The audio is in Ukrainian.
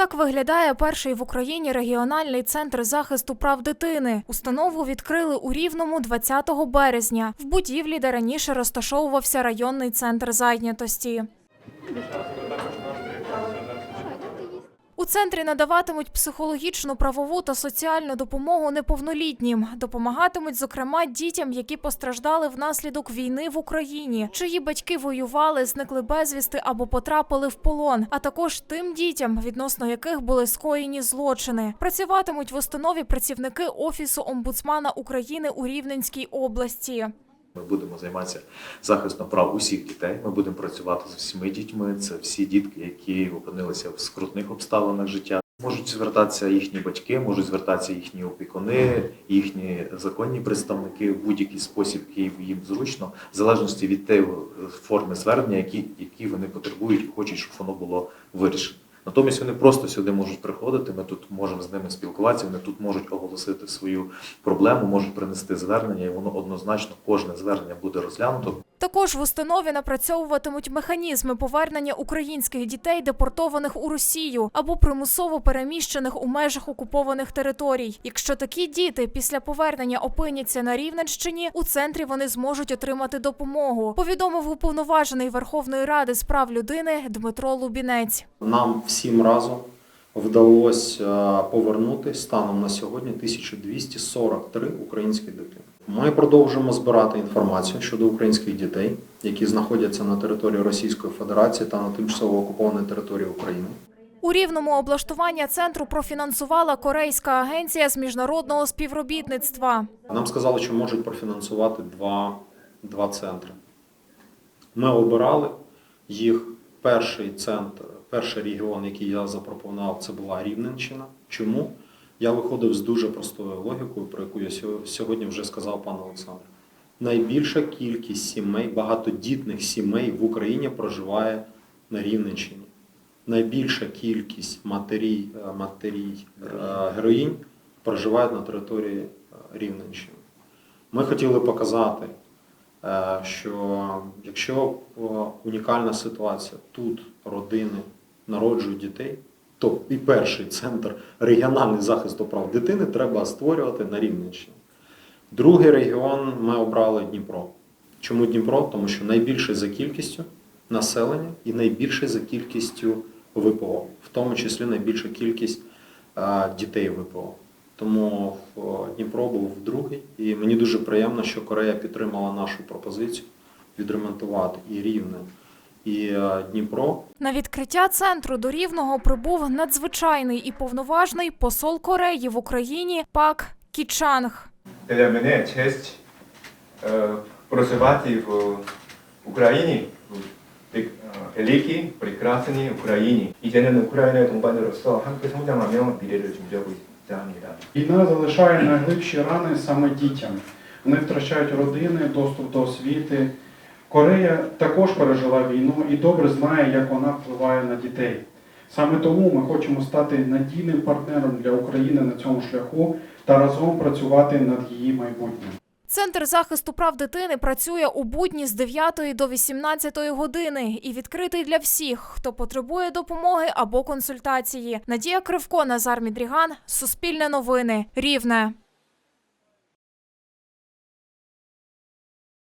Так виглядає перший в Україні регіональний центр захисту прав дитини. Установу відкрили у Рівному 20 березня в будівлі, де раніше розташовувався районний центр зайнятості. Центрі надаватимуть психологічну, правову та соціальну допомогу неповнолітнім. Допомагатимуть, зокрема, дітям, які постраждали внаслідок війни в Україні, чиї батьки воювали, зникли безвісти або потрапили в полон, а також тим дітям, відносно яких були скоєні злочини. Працюватимуть в установі працівники офісу омбудсмана України у Рівненській області. Ми будемо займатися захистом прав усіх дітей. Ми будемо працювати з всіми дітьми. Це всі дітки, які опинилися в скрутних обставинах життя. Можуть звертатися їхні батьки, можуть звертатися їхні опікуни, їхні законні представники в будь-який спосіб, який їм зручно, в залежності від тієї форми звернення, які, які вони потребують хочуть, щоб воно було вирішено. Натомість вони просто сюди можуть приходити. Ми тут можемо з ними спілкуватися. Вони тут можуть оголосити свою проблему, можуть принести звернення, і воно однозначно кожне звернення буде розглянуто. Також в установі напрацьовуватимуть механізми повернення українських дітей, депортованих у Росію або примусово переміщених у межах окупованих територій. Якщо такі діти після повернення опиняться на Рівненщині, у центрі вони зможуть отримати допомогу. Повідомив уповноважений Верховної Ради з прав людини Дмитро Лубінець. Нам всім разом вдалося повернути станом на сьогодні 1243 українські дитини. Ми продовжуємо збирати інформацію щодо українських дітей, які знаходяться на території Російської Федерації та на тимчасово окупованій території України. У рівному облаштування центру профінансувала корейська агенція з міжнародного співробітництва. Нам сказали, що можуть профінансувати два, два центри. Ми обирали їх. Перший центр, перший регіон, який я запропонував, це була Рівненщина. Чому? Я виходив з дуже простою логікою, про яку я сьогодні вже сказав пан Олександр. Найбільша кількість сімей, багатодітних сімей в Україні проживає на Рівненщині. Найбільша кількість матерій, е, матерій е, героїнь проживають на території е, Рівненщини. Ми хотіли показати, що якщо унікальна ситуація, тут родини народжують дітей, то і перший центр регіональний захисту прав дитини треба створювати на Рівненщині. Другий регіон ми обрали Дніпро. Чому Дніпро? Тому що найбільший за кількістю населення і найбільший за кількістю ВПО, в тому числі найбільша кількість дітей ВПО. Тому е, Дніпро був другий, і мені дуже приємно, що Корея підтримала нашу пропозицію відремонтувати і Рівне, і е, Дніпро. На відкриття центру до Рівного прибув надзвичайний і повноважний посол Кореї в Україні Пак Кічанг. Для мене честь е, проживати в Україні, в 백- 어, великій, прекрасній Україні. 이제는 우크라이나의 동반으로서 함께 성장하며 미래를 준비하고 있자 합니다. Війна залишає найглибші рани саме дітям. Вони втрачають родини, доступ до освіти. Корея також пережила війну і добре знає, як вона впливає на дітей. Саме тому ми хочемо стати надійним партнером для України на цьому шляху та разом працювати над її майбутнім. Центр захисту прав дитини працює у будні з 9 до 18 години і відкритий для всіх, хто потребує допомоги або консультації. Надія Кривко, Назар Мідріган, Суспільне новини, Рівне.